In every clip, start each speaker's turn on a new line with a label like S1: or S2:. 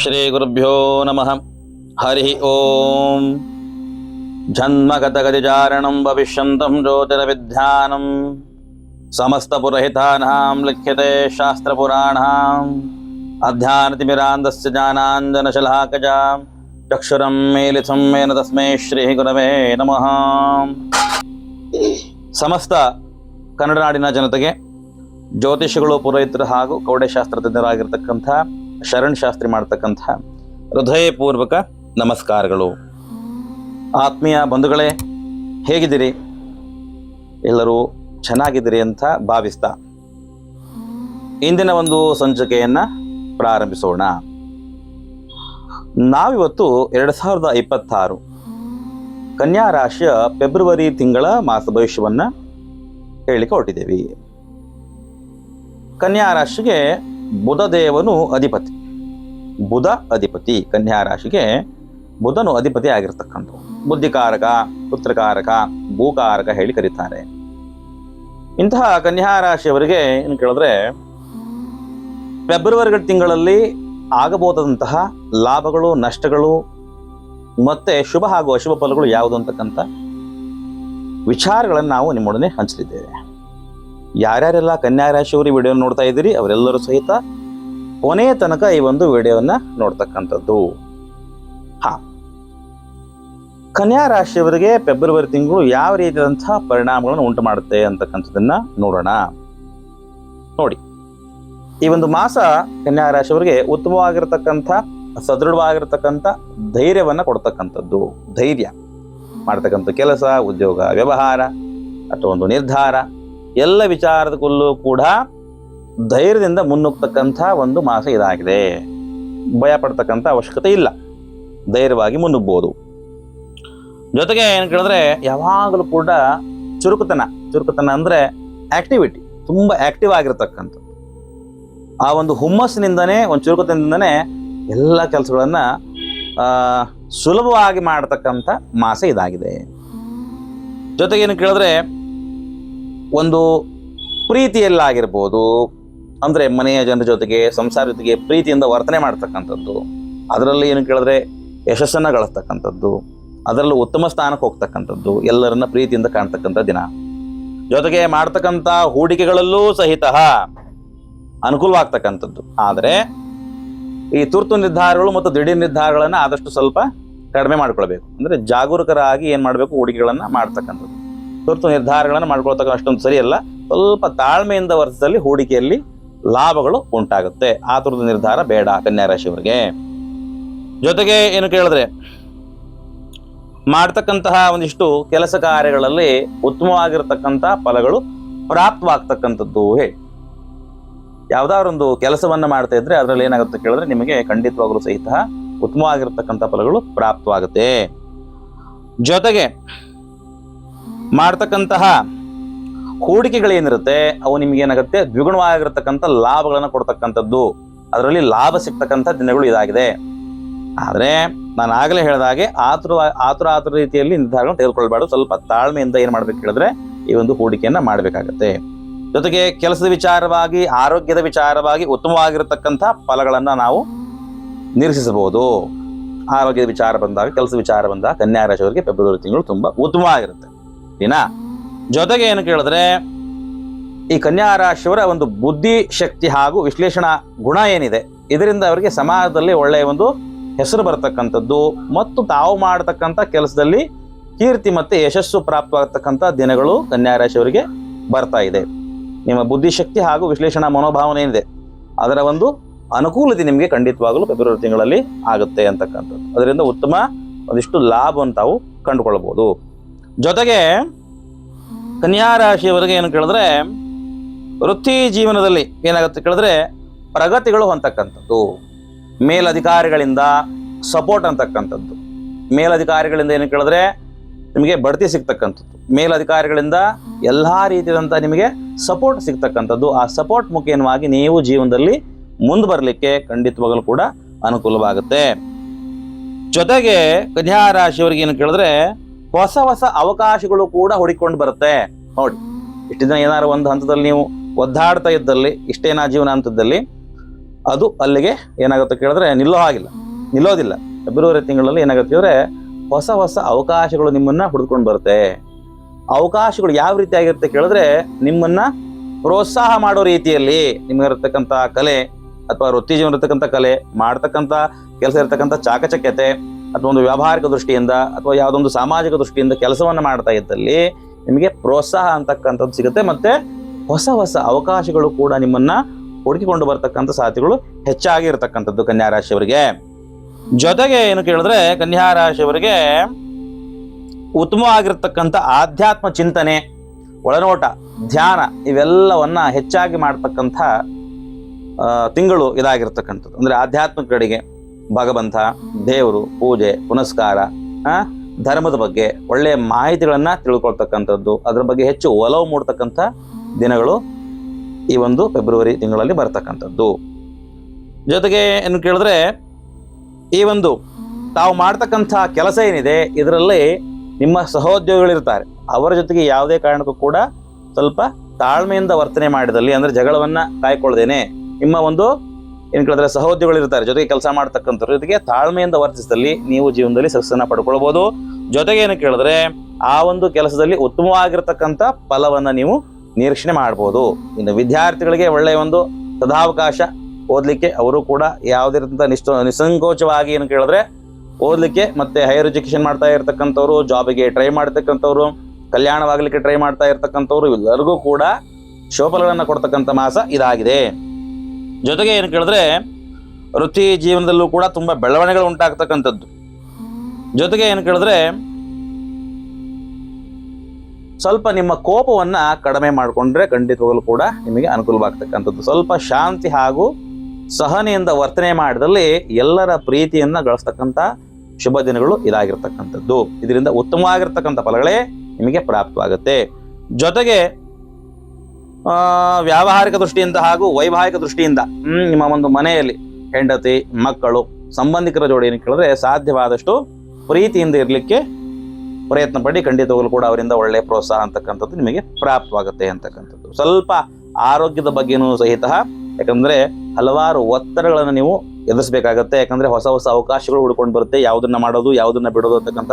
S1: श्रीगुरुभ्यो नमः हरिः ॐ जन्मगतगतिचारणं भविष्यन्तं ज्योतिर्विद्यानं समस्तपुरहितानां लिख्यते शास्त्रपुराणाम् अध्यानतिमिरान्दस्य जानाञ्जनशलाकजा चक्षुरं मेलितं मेन तस्मै ಶ್ರೀಗುರವೇ ನಮಃ ಸಮಸ್ತ ಕನ್ನಡ ನಾಡಿನ ಜನತೆಗೆ ಜ್ಯೋತಿಷಿಗಳು ಪುರೋಹಿತರು ಹಾಗೂ ಕೌಡೆಶಾಸ್ತ್ರ ತಜ್ಞರಾಗಿರ್ತಕ್ಕಂಥ ಶರಣ್ ಶಾಸ್ತ್ರಿ ಮಾಡ್ತಕ್ಕಂಥ ಹೃದಯಪೂರ್ವಕ ನಮಸ್ಕಾರಗಳು. ಆತ್ಮೀಯ ಬಂಧುಗಳೇ, ಹೇಗಿದ್ದೀರಿ? ಎಲ್ಲರೂ ಚೆನ್ನಾಗಿದ್ದೀರಿ ಅಂತ ಭಾವಿಸ್ತಾ. ಇಂದಿನ ಒಂದು ಸಂಚಿಕೆಯನ್ನು ಪ್ರಾರಂಭಿಸೋಣ. ನಾವಿವತ್ತು ಎರಡು ಸಾವಿರದ ಇಪ್ಪತ್ತಾರು ಕನ್ಯಾ ರಾಶಿಯ ಫೆಬ್ರವರಿ ತಿಂಗಳ ಮಾಸ ಭವಿಷ್ಯವನ್ನು ಹೇಳಲಿಕ್ಕೆ ಹೊರಟಿದ್ದೇವೆ ಕನ್ಯಾ ರಾಶಿಗೆ ಬುಧ ದೇವನು ಅಧಿಪತಿ. ಬುಧ ಅಧಿಪತಿ, ಕನ್ಯಾ ರಾಶಿಗೆ ಬುಧನು ಅಧಿಪತಿ ಆಗಿರ್ತಕ್ಕಂಥ ಬುದ್ಧಿಕಾರಕ, ಪುತ್ರಕಾರಕ, ಭೂಕಾರಕ ಹೇಳಿ ಕರೀತಾರೆ. ಇಂತಹ ಕನ್ಯಾ ರಾಶಿಯವರಿಗೆ ಏನು ಕೇಳಿದ್ರೆ, ಫೆಬ್ರವರಿ ತಿಂಗಳಲ್ಲಿ ಆಗಬಹುದಾದಂತಹ ಲಾಭಗಳು, ನಷ್ಟಗಳು ಮತ್ತೆ ಶುಭ ಹಾಗೂ ಅಶುಭ ಫಲಗಳು ಯಾವುದು ಅಂತಕ್ಕಂಥ ವಿಚಾರಗಳನ್ನು ನಾವು ನಿಮ್ಮೊಡನೆ ಹಂಚಲಿದ್ದೇವೆ. ಯಾರ್ಯಾರೆಲ್ಲ ಕನ್ಯಾ ರಾಶಿಯವರು ವಿಡಿಯೋ ನೋಡ್ತಾ ಇದ್ದೀರಿ, ಅವರೆಲ್ಲರೂ ಸಹಿತ ಕೊನೆಯ ತನಕ ಈ ಒಂದು ವಿಡಿಯೋವನ್ನು ನೋಡ್ತಕ್ಕಂಥದ್ದು. ಹಾ. ಕನ್ಯಾ ರಾಶಿಯವರಿಗೆ ಫೆಬ್ರವರಿ ತಿಂಗಳು ಯಾವ ರೀತಿಯಾದಂತಹ ಪರಿಣಾಮಗಳನ್ನು ಉಂಟು ಮಾಡುತ್ತೆ ಅಂತಕ್ಕಂಥದ್ದನ್ನ ನೋಡೋಣ. ನೋಡಿ, ಈ ಒಂದು ಮಾಸ ಕನ್ಯಾ ರಾಶಿಯವರಿಗೆ ಉತ್ತಮವಾಗಿರ್ತಕ್ಕಂಥ, ಸದೃಢವಾಗಿರತಕ್ಕಂಥ ಧೈರ್ಯವನ್ನು ಕೊಡ್ತಕ್ಕಂಥದ್ದು. ಧೈರ್ಯ, ಮಾಡ್ತಕ್ಕಂಥ ಕೆಲಸ, ಉದ್ಯೋಗ, ವ್ಯವಹಾರ, ಅಥವಾ ಒಂದು ನಿರ್ಧಾರ ಎಲ್ಲ ವಿಚಾರದಕ್ಕೂ ಕೂಡ ಧೈರ್ಯದಿಂದ ಮುನ್ನುಗ್ತಕ್ಕಂಥ ಒಂದು ಮಾಸ ಇದಾಗಿದೆ. ಭಯ ಪಡ್ತಕ್ಕಂಥ ಅವಶ್ಯಕತೆ ಇಲ್ಲ. ಧೈರ್ಯವಾಗಿ ಮುನ್ನುಗ್ಬೋದು. ಜೊತೆಗೆ ಏನು ಕೇಳಿದ್ರೆ, ಯಾವಾಗಲೂ ಕೂಡ ಚುರುಕುತನ ಚುರುಕುತನ ಅಂದರೆ ಆಕ್ಟಿವಿಟಿ ತುಂಬ ಆಕ್ಟಿವ್ ಆಗಿರ್ತಕ್ಕಂಥ ಆ ಒಂದು ಹುಮ್ಮಸ್ಸಿನಿಂದನೇ, ಒಂದು ಚುರುಕುತನದಿಂದನೇ ಎಲ್ಲ ಕೆಲಸಗಳನ್ನು ಸುಲಭವಾಗಿ ಮಾಡತಕ್ಕಂಥ ಮಾಸ ಇದಾಗಿದೆ. ಜೊತೆಗೆ ಏನು ಕೇಳಿದ್ರೆ ಒಂದು ಪ್ರೀತಿಯಲ್ಲಾಗಿರ್ಬೋದು. ಅಂದರೆ ಮನೆಯ ಜನರ ಜೊತೆಗೆ, ಸಂಸಾರ ಜೊತೆಗೆ ಪ್ರೀತಿಯಿಂದ ವರ್ತನೆ ಮಾಡ್ತಕ್ಕಂಥದ್ದು. ಅದರಲ್ಲಿ ಏನು ಕೇಳಿದ್ರೆ ಯಶಸ್ಸನ್ನು ಗಳಿಸ್ತಕ್ಕಂಥದ್ದು. ಅದರಲ್ಲೂ ಉತ್ತಮ ಸ್ಥಾನಕ್ಕೆ ಹೋಗ್ತಕ್ಕಂಥದ್ದು. ಎಲ್ಲರನ್ನ ಪ್ರೀತಿಯಿಂದ ಕಾಣ್ತಕ್ಕಂಥ ದಿನ. ಜೊತೆಗೆ ಮಾಡ್ತಕ್ಕಂಥ ಹೂಡಿಕೆಗಳಲ್ಲೂ ಸಹಿತ ಅನುಕೂಲವಾಗ್ತಕ್ಕಂಥದ್ದು. ಆದರೆ ಈ ತುರ್ತು ನಿರ್ಧಾರಗಳು ಮತ್ತು ದಿಢೀರ್ ನಿರ್ಧಾರಗಳನ್ನು ಆದಷ್ಟು ಸ್ವಲ್ಪ ಕಡಿಮೆ ಮಾಡ್ಕೊಳ್ಬೇಕು. ಅಂದರೆ ಜಾಗರೂಕರಾಗಿ ಏನು ಮಾಡಬೇಕು? ಹೂಡಿಕೆಗಳನ್ನು ಮಾಡ್ತಕ್ಕಂಥದ್ದು. ತುರ್ತು ನಿರ್ಧಾರಗಳನ್ನು ಮಾಡ್ಕೊಳ್ತಕ್ಕ ಅಷ್ಟೊಂದು ಸರಿಯಲ್ಲ ಸ್ವಲ್ಪ ತಾಳ್ಮೆಯಿಂದ ವರ್ಷದಲ್ಲಿ ಹೂಡಿಕೆಯಲ್ಲಿ ಲಾಭಗಳು ಉಂಟಾಗುತ್ತೆ. ಆ ತುರ್ತು ನಿರ್ಧಾರ ಬೇಡ ಕನ್ಯಾ ರಾಶಿಯವರಿಗೆ ಜೊತೆಗೆ ಏನು ಕೇಳಿದ್ರೆ, ಮಾಡ್ತಕ್ಕಂತಹ ಒಂದಿಷ್ಟು ಕೆಲಸ ಕಾರ್ಯಗಳಲ್ಲಿ ಉತ್ತಮವಾಗಿರ್ತಕ್ಕಂಥ ಫಲಗಳು ಪ್ರಾಪ್ತವಾಗ್ತಕ್ಕಂಥದ್ದು ಹೇಳಿ ಯಾವ್ದಾದ್ರೊಂದು ಕೆಲಸವನ್ನ ಮಾಡ್ತಾ ಇದ್ರೆ ಅದರಲ್ಲಿ ಏನಾಗುತ್ತೆ ಕೇಳಿದ್ರೆ ನಿಮಗೆ ಖಂಡಿತವಾಗಲೂ ಸಹಿತ ಉತ್ತಮವಾಗಿರ್ತಕ್ಕಂಥ ಫಲಗಳು ಪ್ರಾಪ್ತವಾಗುತ್ತೆ. ಜೊತೆಗೆ ಮಾಡ್ತಕ್ಕಂತಹ ಹೂಡಿಕೆಗಳೇನಿರುತ್ತೆ, ಅವು ನಿಮ್ಗೆ ಏನಾಗುತ್ತೆ, ದ್ವಿಗುಣವಾಗಿರ್ತಕ್ಕಂಥ ಲಾಭಗಳನ್ನು ಕೊಡ್ತಕ್ಕಂಥದ್ದು. ಅದರಲ್ಲಿ ಲಾಭ ಸಿಗ್ತಕ್ಕಂಥ ದಿನಗಳು ಇದಾಗಿದೆ. ಆದರೆ ನಾನು ಆಗಲೇ ಹೇಳಿದ ಹಾಗೆ ಆತುರ ಆತುರ ಆತುರ ರೀತಿಯಲ್ಲಿ ನಿರ್ಧಾರಗಳನ್ನು ತೆಗೆದುಕೊಳ್ಬಾರ್ದು. ಸ್ವಲ್ಪ ತಾಳ್ಮೆಯಿಂದ ಏನು ಮಾಡ್ಬೇಕು ಹೇಳಿದ್ರೆ, ಈ ಒಂದು ಹೂಡಿಕೆಯನ್ನು ಮಾಡಬೇಕಾಗತ್ತೆ. ಜೊತೆಗೆ ಕೆಲಸದ ವಿಚಾರವಾಗಿ, ಆರೋಗ್ಯದ ವಿಚಾರವಾಗಿ ಉತ್ತಮವಾಗಿರತಕ್ಕಂಥ ಫಲಗಳನ್ನು ನಾವು ನಿರೀಕ್ಷಿಸಬಹುದು. ಆರೋಗ್ಯದ ವಿಚಾರ ಬಂದಾಗ, ಕೆಲಸದ ವಿಚಾರ ಬಂದಾಗ, ಕನ್ಯಾ ರಾಶಿಯವರಿಗೆ ಫೆಬ್ರವರಿ ತಿಂಗಳು ತುಂಬಾ ಉತ್ತಮವಾಗಿರುತ್ತೆ. ದಿನ. ಜೊತೆಗೆ ಏನು ಕೇಳಿದ್ರೆ, ಈ ಕನ್ಯಾ ರಾಶಿಯವರ ಒಂದು ಬುದ್ಧಿ ಶಕ್ತಿ ಹಾಗೂ ವಿಶ್ಲೇಷಣಾ ಗುಣ ಏನಿದೆ, ಇದರಿಂದ ಅವರಿಗೆ ಸಮಾಜದಲ್ಲಿ ಒಳ್ಳೆಯ ಒಂದು ಹೆಸರು ಬರತಕ್ಕಂಥದ್ದು ಮತ್ತು ತಾವು ಮಾಡತಕ್ಕಂಥ ಕೆಲಸದಲ್ಲಿ ಕೀರ್ತಿ ಮತ್ತು ಯಶಸ್ಸು ಪ್ರಾಪ್ತವಾಗತಕ್ಕಂಥ ದಿನಗಳು ಕನ್ಯಾ ರಾಶಿಯವರಿಗೆ ಬರ್ತಾ ಇದೆ. ನಿಮ್ಮ ಬುದ್ಧಿಶಕ್ತಿ ಹಾಗೂ ವಿಶ್ಲೇಷಣಾ ಮನೋಭಾವನೆ ಏನಿದೆ, ಅದರ ಒಂದು ಅನುಕೂಲತೆ ನಿಮಗೆ ಖಂಡಿತವಾಗಲೂ ಫೆಬ್ರವರಿ ತಿಂಗಳಲ್ಲಿ ಆಗುತ್ತೆ ಅಂತಕ್ಕಂಥದ್ದು. ಅದರಿಂದ ಉತ್ತಮ, ಒಂದಿಷ್ಟು ಲಾಭವನ್ನು ತಾವು ಕಂಡುಕೊಳ್ಬೋದು. ಜೊತೆಗೆ ಕನ್ಯಾ ರಾಶಿಯವರಿಗೆ ಏನು ಕೇಳಿದ್ರೆ, ವೃತ್ತಿ ಜೀವನದಲ್ಲಿ ಏನಾಗುತ್ತೆ ಕೇಳಿದ್ರೆ, ಪ್ರಗತಿಗಳು ಅಂತಕ್ಕಂಥದ್ದು ಮೇಲಧಿಕಾರಿಗಳಿಂದ ಸಪೋರ್ಟ್ ಅಂತಕ್ಕಂಥದ್ದು. ಮೇಲಧಿಕಾರಿಗಳಿಂದ ಏನು ಕೇಳಿದ್ರೆ, ನಿಮಗೆ ಬಡ್ತಿ ಸಿಗ್ತಕ್ಕಂಥದ್ದು. ಮೇಲಧಿಕಾರಿಗಳಿಂದ ಎಲ್ಲ ರೀತಿಯಾದಂಥ ನಿಮಗೆ ಸಪೋರ್ಟ್ ಸಿಗ್ತಕ್ಕಂಥದ್ದು. ಆ ಸಪೋರ್ಟ್ ಮುಖೇನವಾಗಿ ನೀವು ಜೀವನದಲ್ಲಿ ಮುಂದೆ ಬರಲಿಕ್ಕೆ ಖಂಡಿತವಾಗಲೂ ಕೂಡ ಅನುಕೂಲವಾಗುತ್ತೆ. ಜೊತೆಗೆ ಕನ್ಯಾ ರಾಶಿಯವರಿಗೆ ಏನು ಕೇಳಿದ್ರೆ ಹೊಸ ಹೊಸ ಅವಕಾಶಗಳು ಕೂಡ ಹುಡುಕೊಂಡು ಬರುತ್ತೆ. ನೋಡಿ ಇಷ್ಟು ದಿನ ಏನಾದ್ರು ಒಂದು ಹಂತದಲ್ಲಿ ನೀವು ಒದ್ದಾಡ್ತಾ ಇದ್ದಲ್ಲಿ ಇಷ್ಟೇನಾ ಜೀವನ ಅಂತದ್ದಲ್ಲಿ ಅದು ಅಲ್ಲಿಗೆ ಏನಾಗುತ್ತೆ ಕೇಳಿದ್ರೆ ನಿಲ್ಲೋ ಹಾಗಿಲ್ಲ. ನಿಲ್ಲೋದಿಲ್ಲ. ಫೆಬ್ರವರಿ ತಿಂಗಳಲ್ಲಿ ಏನಾಗುತ್ತೆ ಅಂದರೆ ಹೊಸ ಹೊಸ ಅವಕಾಶಗಳು ನಿಮ್ಮನ್ನ ಹುಡ್ಕೊಂಡು ಬರುತ್ತೆ. ಅವಕಾಶಗಳು ಯಾವ ರೀತಿ ಆಗಿರುತ್ತೆ ಕೇಳಿದ್ರೆ ನಿಮ್ಮನ್ನ ಪ್ರೋತ್ಸಾಹ ಮಾಡೋ ರೀತಿಯಲ್ಲಿ ನಿಮಗಿರತಕ್ಕಂಥ ಕಲೆ, ಅಥವಾ ವೃತ್ತಿ ಜೀವನ ಇರತಕ್ಕಂಥ ಕಲೆ, ಮಾಡ್ತಕ್ಕಂಥ ಕೆಲಸ ಇರತಕ್ಕಂಥ ಚಾಕಚಕ್ಯತೆ ಅಥವಾ ಒಂದು ವ್ಯಾವಹಾರಿಕ ದೃಷ್ಟಿಯಿಂದ ಅಥವಾ ಯಾವುದೊಂದು ಸಾಮಾಜಿಕ ದೃಷ್ಟಿಯಿಂದ ಕೆಲಸವನ್ನು ಮಾಡ್ತಾ ಇದ್ದಲ್ಲಿ ನಿಮಗೆ ಪ್ರೋತ್ಸಾಹ ಅಂತಕ್ಕಂಥದ್ದು ಸಿಗುತ್ತೆ ಮತ್ತೆ ಹೊಸ ಹೊಸ ಅವಕಾಶಗಳು ಕೂಡ ನಿಮ್ಮನ್ನ ಹುಡುಕಿಕೊಂಡು ಬರ್ತಕ್ಕಂಥ ಸಾಧ್ಯಗಳು ಹೆಚ್ಚಾಗಿ ಇರತಕ್ಕಂಥದ್ದು ಕನ್ಯಾ ರಾಶಿಯವರಿಗೆ ಜೊತೆಗೆ ಏನು ಕೇಳಿದ್ರೆ ಕನ್ಯಾ ರಾಶಿಯವರಿಗೆ ಉತ್ತಮವಾಗಿರ್ತಕ್ಕಂಥ ಆಧ್ಯಾತ್ಮ ಚಿಂತನೆ, ಒಳನೋಟ, ಧ್ಯಾನ ಇವೆಲ್ಲವನ್ನ ಹೆಚ್ಚಾಗಿ ಮಾಡ್ತಕ್ಕಂಥ ತಿಂಗಳು ಇದಾಗಿರ್ತಕ್ಕಂಥದ್ದು. ಅಂದ್ರೆ ಆಧ್ಯಾತ್ಮಿಕ ಕಡೆಗೆ. ಭಗವಂತ, ದೇವರು, ಪೂಜೆ, ಪುನಸ್ಕಾರ ಧರ್ಮದ ಬಗ್ಗೆ ಒಳ್ಳೆಯ ಮಾಹಿತಿಗಳನ್ನ ತಿಳ್ಕೊಳ್ತಕ್ಕಂಥದ್ದು, ಅದರ ಬಗ್ಗೆ ಹೆಚ್ಚು ಒಲವು ಮೂಡ್ತಕ್ಕಂಥ ದಿನಗಳು ಈ ಒಂದು ಫೆಬ್ರವರಿ ತಿಂಗಳಲ್ಲಿ ಬರ್ತಕ್ಕಂಥದ್ದು. ಜೊತೆಗೆ ಏನು ಕೇಳಿದ್ರೆ, ಈ ಒಂದು ತಾವು ಮಾಡ್ತಕ್ಕಂಥ ಕೆಲಸ ಏನಿದೆ, ಇದರಲ್ಲಿ ನಿಮ್ಮ ಸಹೋದ್ಯೋಗಿಗಳಿರ್ತಾರೆ. ಅವರ ಜೊತೆಗೆ ಯಾವುದೇ ಕಾರಣಕ್ಕೂ ಕೂಡ ಸ್ವಲ್ಪ ತಾಳ್ಮೆಯಿಂದ ವರ್ತನೆ ಮಾಡಿದಲ್ಲಿ, ಅಂದರೆ ಜಗಳವನ್ನು ಕಾಯ್ಕೊಳ್ದೇನೆ ನಿಮ್ಮ ಒಂದು ಏನ್ ಕೇಳಿದ್ರೆ ಸಹೋದ್ಯೋಗಿಗಳಿರ್ತಾರೆ, ಜೊತೆಗೆ ಕೆಲಸ ಮಾಡ್ತಕ್ಕಂಥವ್ರ ಜೊತೆಗೆ ತಾಳ್ಮೆಯಿಂದ ವರ್ತಿಸಿದಲ್ಲಿ ನೀವು ಜೀವನದಲ್ಲಿ ಸಕ್ಸಸ್ನ ಪಡ್ಕೊಳ್ಬಹುದು ಜೊತೆಗೆ ಏನು ಕೇಳಿದ್ರೆ, ಆ ಒಂದು ಕೆಲಸದಲ್ಲಿ ಉತ್ತಮವಾಗಿರ್ತಕ್ಕಂಥ ಫಲವನ್ನ ನೀವು ನಿರೀಕ್ಷಣೆ ಮಾಡ್ಬೋದು. ಇನ್ನು ವಿದ್ಯಾರ್ಥಿಗಳಿಗೆ ಒಳ್ಳೆಯ ಒಂದು ಸದಾವಕಾಶ ಓದಲಿಕ್ಕೆ ಅವರು ಕೂಡ ಯಾವುದೇ ರೀತಿಯ ನಿಷ್ಠ, ನಿಸ್ಸಂಕೋಚವಾಗಿ ಏನು ಕೇಳಿದ್ರೆ, ಓದಲಿಕ್ಕೆ ಮತ್ತೆ ಹೈಯರ್ ಎಜುಕೇಶನ್ ಮಾಡ್ತಾ ಇರ್ತಕ್ಕಂಥವ್ರು ಜಾಬಿಗೆ ಟ್ರೈ ಮಾಡ್ತಕ್ಕಂಥವ್ರು, ಕಲ್ಯಾಣವಾಗಲಿಕ್ಕೆ ಟ್ರೈ ಮಾಡ್ತಾ ಇರ್ತಕ್ಕಂಥವ್ರು, ಎಲ್ಲರಿಗೂ ಕೂಡ ಶೋಫಲಗಳನ್ನು ಕೊಡ್ತಕ್ಕಂಥ ಮಾಸ ಇದಾಗಿದೆ. ಜೊತೆಗೆ ಏನು ಕೇಳಿದ್ರೆ ವೃತ್ತಿ ಜೀವನದಲ್ಲೂ ಕೂಡ ತುಂಬ ಬೆಳವಣಿಗೆಗಳು ಉಂಟಾಗ್ತಕ್ಕಂಥದ್ದು. ಜೊತೆಗೆ ಏನು ಕೇಳಿದ್ರೆ ಸ್ವಲ್ಪ ನಿಮ್ಮ ಕೋಪವನ್ನು ಕಡಿಮೆ ಮಾಡಿಕೊಂಡ್ರೆ ಖಂಡಿತವಾಗಲೂ ಕೂಡ ನಿಮಗೆ ಅನುಕೂಲವಾಗ್ತಕ್ಕಂಥದ್ದು. ಸ್ವಲ್ಪ ಶಾಂತಿ ಹಾಗೂ ಸಹನೆಯಿಂದ ವರ್ತನೆ ಮಾಡಿದಲ್ಲಿ ಎಲ್ಲರ ಪ್ರೀತಿಯನ್ನು ಗಳಿಸ್ತಕ್ಕಂಥ ಶುಭ ದಿನಗಳು ಇದಾಗಿರ್ತಕ್ಕಂಥದ್ದು. ಇದರಿಂದ ಉತ್ತಮವಾಗಿರ್ತಕ್ಕಂಥ ಫಲಗಳೇ ನಿಮಗೆ ಪ್ರಾಪ್ತವಾಗುತ್ತೆ. ಜೊತೆಗೆ ವ್ಯಾವಹಾರಿಕ ದೃಷ್ಟಿಯಿಂದ ಹಾಗೂ ವೈವಾಹಿಕ ದೃಷ್ಟಿಯಿಂದ ನಿಮ್ಮ ಒಂದು ಮನೆಯಲ್ಲಿ ಹೆಂಡತಿ, ಮಕ್ಕಳು, ಸಂಬಂಧಿಕರ ಜೋಡಿ ಏನು ಕೇಳಿದ್ರೆ ಸಾಧ್ಯವಾದಷ್ಟು ಪ್ರೀತಿಯಿಂದ ಇರಲಿಕ್ಕೆ ಪ್ರಯತ್ನ ಪಡಿ, ಖಂಡಿತವಾಗಲೂ ಕೂಡ ಅವರಿಂದ ಒಳ್ಳೆಯ ಪ್ರೋತ್ಸಾಹ ಅಂತಕ್ಕಂಥದ್ದು ನಿಮಗೆ ಪ್ರಾಪ್ತವಾಗುತ್ತೆ ಅಂತಕ್ಕಂಥದ್ದು. ಸ್ವಲ್ಪ ಆರೋಗ್ಯದ ಬಗ್ಗೆನೂ ಸಹಿತ, ಯಾಕಂದರೆ ಹಲವಾರು ಒತ್ತಡಗಳನ್ನು ನೀವು ಎದುರಿಸಬೇಕಾಗತ್ತೆ. ಯಾಕಂದರೆ ಹೊಸ ಹೊಸ ಅವಕಾಶಗಳು ಹುಡ್ಕೊಂಡು ಬರುತ್ತೆ. ಯಾವುದನ್ನು ಮಾಡೋದು, ಯಾವುದನ್ನು ಬಿಡೋದು ಅಂತಕ್ಕಂಥ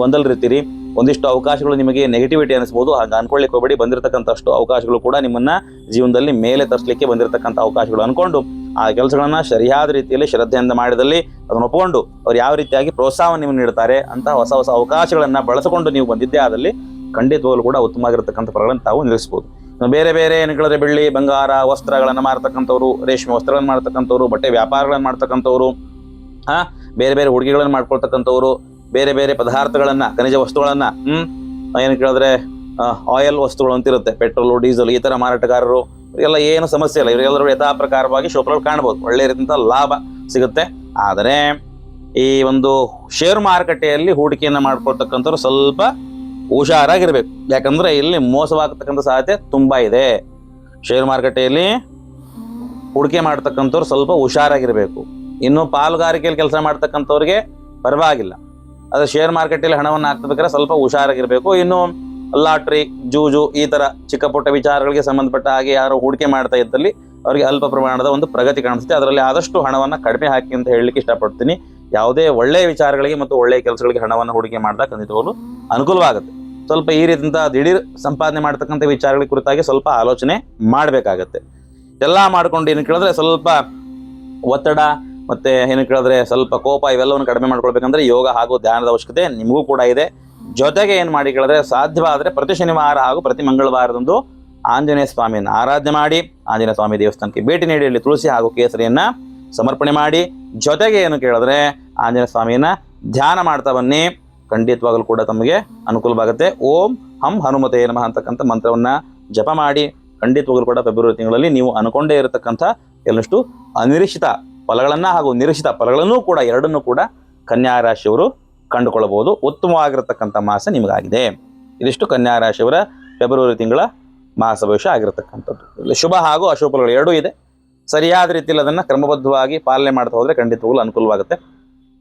S1: ಗೊಂದಲಿರ್ತೀರಿ ಒಂದಿಷ್ಟು ಅವಕಾಶಗಳು ನಿಮಗೆ ನೆಗೆಟಿವಿಟಿ ಅನಿಸ್ಬೋದು ಹಾಗೆ ಅನ್ಕೊಳ್ಳಿಕ್ಕೆ ಹೋಗಬೇಡಿ ಬಂದಿರತಕ್ಕಂಥಷ್ಟು ಅವಕಾಶಗಳು ಕೂಡ ನಿಮ್ಮನ್ನ ಜೀವನದಲ್ಲಿ ಮೇಲೆ ತರಿಸಲಿಕ್ಕೆ ಬಂದಿರತಕ್ಕಂಥ ಅವಕಾಶಗಳು ಅನ್ಕೊಂಡು ಆ ಕೆಲಸಗಳನ್ನ ಸರಿಯಾದ ರೀತಿಯಲ್ಲಿ ಶ್ರದ್ಧೆಯಿಂದ ಮಾಡಿದಲ್ಲಿ ಅದನ್ನು ಒಪ್ಪಿಕೊಂಡು ಅವ್ರು ಯಾವ ರೀತಿಯಾಗಿ ಪ್ರೋತ್ಸಾಹವನ್ನು ನಿಮ್ಗೆ ನೀಡ್ತಾರೆ ಅಂತ ಹೊಸ ಹೊಸ ಅವಕಾಶಗಳನ್ನ ಬಳಸಿಕೊಂಡು ನೀವು ಬಂದಿದ್ದೇ ಆದಲ್ಲಿ ಖಂಡಿತವಾಗಲೂ ಕೂಡ ಉತ್ತಮವಾಗಿರತಕ್ಕಂಥ ಫಲಗಳನ್ನು ತಾವು ನಿಲ್ಲಿಸಬಹುದು ಇನ್ನು ಬೇರೆ ಬೇರೆ ಏನುಗಳರೆ ಬೆಳ್ಳಿ, ಬಂಗಾರ, ವಸ್ತ್ರಗಳನ್ನು ಮಾರತಕ್ಕಂಥವ್ರು, ರೇಷ್ಮೆ ವಸ್ತ್ರಗಳನ್ನು ಮಾಡ್ತಕ್ಕಂಥವ್ರು ಬಟ್ಟೆ ವ್ಯಾಪಾರಗಳನ್ನು ಮಾಡ್ತಕ್ಕಂಥವ್ರು ಆ ಬೇರೆ ಬೇರೆ ಹುಡುಗಿಗಳನ್ನು ಮಾಡ್ಕೊಳ್ತಕ್ಕಂಥವ್ರು ಬೇರೆ ಬೇರೆ ಪದಾರ್ಥಗಳನ್ನ, ಖನಿಜ ವಸ್ತುಗಳನ್ನ, ಹ್ಮ್? ಏನು ಕೇಳಿದ್ರೆ ಆಯಿಲ್ ವಸ್ತುಗಳು ಅಂತ ಇರುತ್ತೆ ಪೆಟ್ರೋಲು ಡೀಸೆಲ್ ಈ ತರ ಮಾರಾಟಗಾರರು, ಇವರಿಗೆಲ್ಲ ಏನು ಸಮಸ್ಯೆ ಇಲ್ಲ. ಇವರೆಲ್ಲರೂ ಯಥಾ ಪ್ರಕಾರವಾಗಿ ಶೋಪ್ರಲ್ಲಿ ಕಾಣಬಹುದು ಒಳ್ಳೆ ರೀತಿಯಿಂದ ಲಾಭ ಸಿಗುತ್ತೆ. ಆದರೆ, ಈ ಒಂದು ಶೇರ್ ಮಾರುಕಟ್ಟೆಯಲ್ಲಿ ಹೂಡಿಕೆಯನ್ನು ಮಾಡ್ಕೊಳ್ತಕ್ಕಂಥವ್ರು ಸ್ವಲ್ಪ ಹುಷಾರಾಗಿರ್ಬೇಕು. ಯಾಕಂದ್ರೆ ಇಲ್ಲಿ ಮೋಸವಾಗತಕ್ಕಂಥ ಸಾಧ್ಯತೆ ತುಂಬಾ ಇದೆ. ಶೇರ್ ಮಾರುಕಟ್ಟೆಯಲ್ಲಿ ಹೂಡಿಕೆ ಮಾಡ್ತಕ್ಕಂಥವ್ರು ಸ್ವಲ್ಪ ಹುಷಾರಾಗಿರ್ಬೇಕು. ಇನ್ನು ಪಾಲುಗಾರಿಕೆಯಲ್ಲಿ ಕೆಲಸ ಮಾಡ್ತಕ್ಕಂಥವ್ರಿಗೆ ಪರವಾಗಿಲ್ಲ. ಅದು ಶೇರ್ ಮಾರ್ಕೆಟಲ್ಲಿ ಹಣವನ್ನು ಹಾಕ್ಬೇಕಾದ್ರೆ ಸ್ವಲ್ಪ ಹುಷಾರಾಗಿರ್ಬೇಕು. ಇನ್ನು ಲಾಟ್ರಿ, ಜೂಜು ಈ ತರ ಚಿಕ್ಕ ಪುಟ್ಟ ವಿಚಾರಗಳಿಗೆ ಸಂಬಂಧಪಟ್ಟ ಹಾಗೆ ಯಾರು ಹೂಡಿಕೆ ಮಾಡ್ತಾ ಇದ್ದಲ್ಲಿ ಅವರಿಗೆ ಅಲ್ಪ ಪ್ರಮಾಣದ ಒಂದು ಪ್ರಗತಿ ಕಾಣಿಸುತ್ತೆ. ಅದರಲ್ಲಿ ಆದಷ್ಟು ಹಣವನ್ನ ಕಡಿಮೆ ಹಾಕಿ ಅಂತ ಹೇಳಲಿಕ್ಕೆ ಇಷ್ಟಪಡ್ತೀನಿ. ಯಾವುದೇ ಒಳ್ಳೆಯ ವಿಚಾರಗಳಿಗೆ ಮತ್ತು ಒಳ್ಳೆಯ ಕೆಲಸಗಳಿಗೆ ಹಣವನ್ನು ಹೂಡಿಕೆ ಮಾಡಿದಾಗ ಖಂಡಿತವಾಗಲು ಅನುಕೂಲವಾಗುತ್ತೆ. ಸ್ವಲ್ಪ ಈ ರೀತಿಯಿಂದ ದಿಢೀರ್ ಸಂಪಾದನೆ ಮಾಡ್ತಕ್ಕಂಥ ವಿಚಾರಗಳ ಕುರಿತಾಗಿ ಸ್ವಲ್ಪ ಆಲೋಚನೆ ಮಾಡಬೇಕಾಗತ್ತೆ. ಎಲ್ಲ ಮಾಡ್ಕೊಂಡು ಏನು ಕೇಳಿದ್ರೆ ಸ್ವಲ್ಪ ಒತ್ತಡ ಮತ್ತೆ ಏನು ಕೇಳಿದ್ರೆ ಸ್ವಲ್ಪ ಕೋಪ ಇವೆಲ್ಲವನ್ನು ಕಡಿಮೆ ಮಾಡ್ಕೊಳ್ಬೇಕಂದ್ರೆ ಯೋಗ ಹಾಗೂ ಧ್ಯಾನದ ಅವಶ್ಯಕತೆ ನಿಮಗೂ ಕೂಡ ಇದೆ. ಜೊತೆಗೆ ಏನು ಮಾಡಿ ಕೇಳಿದ್ರೆ ಸಾಧ್ಯವಾದರೆ ಪ್ರತಿ ಶನಿವಾರ ಹಾಗೂ ಪ್ರತಿ ಮಂಗಳವಾರದಂದು ಆಂಜನೇಯ ಸ್ವಾಮಿಯನ್ನು ಆರಾಧನೆ ಮಾಡಿ, ಆಂಜನೇಯ ಸ್ವಾಮಿ ದೇವಸ್ಥಾನಕ್ಕೆ ಭೇಟಿ ನೀಡಿ, ಅಲ್ಲಿ ತುಳಸಿ ಹಾಗೂ ಕೇಸರಿಯನ್ನು ಸಮರ್ಪಣೆ ಮಾಡಿ, ಜೊತೆಗೆ ಏನು ಕೇಳಿದ್ರೆ ಆಂಜನೇಯ ಸ್ವಾಮಿಯನ್ನ ಧ್ಯಾನ ಮಾಡ್ತಾ ಬನ್ನಿ. ಖಂಡಿತವಾಗಲೂ ಕೂಡ ತಮಗೆ ಅನುಕೂಲವಾಗುತ್ತೆ. ಓಂ ಹಂ ಹನುಮತೆ ನಮಃ ಅಂತಕ್ಕಂಥ ಮಂತ್ರವನ್ನು ಜಪ ಮಾಡಿ. ಖಂಡಿತವಾಗಲೂ ಕೂಡ ಫೆಬ್ರವರಿ ತಿಂಗಳಲ್ಲಿ ನೀವು ಅನ್ಕೊಂಡೇ ಇರತಕ್ಕಂಥ ಎಲ್ಲಷ್ಟು ಅನಿರೀಕ್ಷಿತ ಫಲಗಳನ್ನ ಹಾಗೂ ನಿರೀಕ್ಷಿತ ಫಲಗಳನ್ನು ಕೂಡ ಎರಡನ್ನೂ ಕೂಡ ಕನ್ಯಾ ರಾಶಿಯವರು ಕಂಡುಕೊಳ್ಳಬಹುದು. ಉತ್ತಮವಾಗಿರತಕ್ಕಂಥ ಮಾಸ ನಿಮಗಾಗಿದೆ. ಇದಿಷ್ಟು ಕನ್ಯಾ ರಾಶಿಯವರ ಫೆಬ್ರವರಿ ತಿಂಗಳ ಮಾಸ ಭವಿಷ್ಯ ಆಗಿರತಕ್ಕಂಥದ್ದು. ಶುಭ ಹಾಗೂ ಅಶುಭ ಫಲಗಳು ಎರಡೂ ಇದೆ. ಸರಿಯಾದ ರೀತಿಯಲ್ಲಿ ಅದನ್ನು ಕ್ರಮಬದ್ಧವಾಗಿ ಪಾಲನೆ ಮಾಡ್ತಾ ಹೋದರೆ ಖಂಡಿತವಾಗಲೂ ಅನುಕೂಲವಾಗುತ್ತೆ.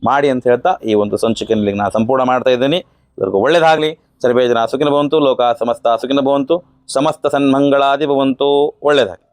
S1: ಮಾಡಿ ಅಂತ ಹೇಳ್ತಾ ಈ ಒಂದು ಸಂಚಿಕೆಯಲ್ಲಿ ನಾನು ಸಂಪೂರ್ಣ ಮಾಡ್ತಾ ಇದ್ದೀನಿ. ಎಲ್ಲರಿಗೂ ಒಳ್ಳೇದಾಗಲಿ. ಸರ್ವೇ ಜನ ಸುಖಿನ ಭವಂತು, ಲೋಕ ಸಮಸ್ತ ಸುಖಿನ ಭವಂತು, ಸಮಸ್ತ ಸನ್ಮಂಗಳಾದಿ ಭವಂತು ಒಳ್ಳೇದಾಗಲಿ.